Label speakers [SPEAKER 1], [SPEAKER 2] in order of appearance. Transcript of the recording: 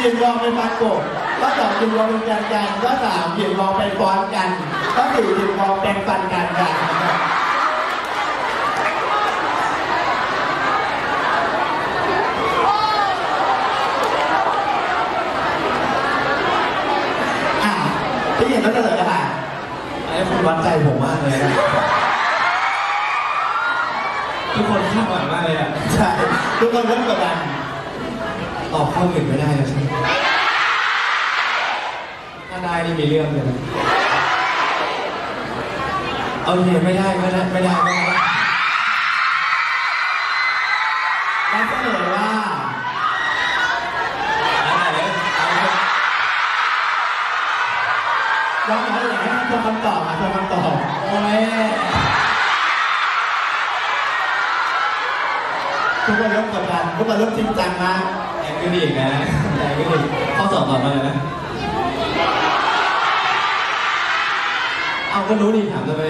[SPEAKER 1] ยืนรอเป็นฟันโกบข้อสองยืนรอเป็นการกันข้อสามยืนรอเป็นฟ้อนกันข้อสี่ยืนรอเป็นฟันกันกันนะครับอะที่เห็นต้องเฉลยแล้วค่ะ
[SPEAKER 2] อันนี้คุณวัดใจผมมากเลยนะทุกคนคาดหวังมากเลยอะ
[SPEAKER 1] ใช่ทุกคนเริ่มกดดัน
[SPEAKER 2] ตอบข้ออื่นไม่ได้เลยใช่ไหมถ้าได้นี่มีเรื่องเลยนะเอาเยไม่ได้ไม่ได้ไม่ได้ไม่ได้
[SPEAKER 1] และเฉลยว่า
[SPEAKER 2] เอาไหนเลยเอาเลย
[SPEAKER 1] เราขอเหลือให้ทวนคำตอบค่ะทวนคำตอบ
[SPEAKER 2] โอ้ย
[SPEAKER 1] ทุกคนเริ่มกดดันทุกคนเริ่มจริงจังมาก
[SPEAKER 2] แรงขึ้นอีกนะใจก็ดีข้อสอบต่อมาเลยนะเอาก็รู้ดีถามทำไม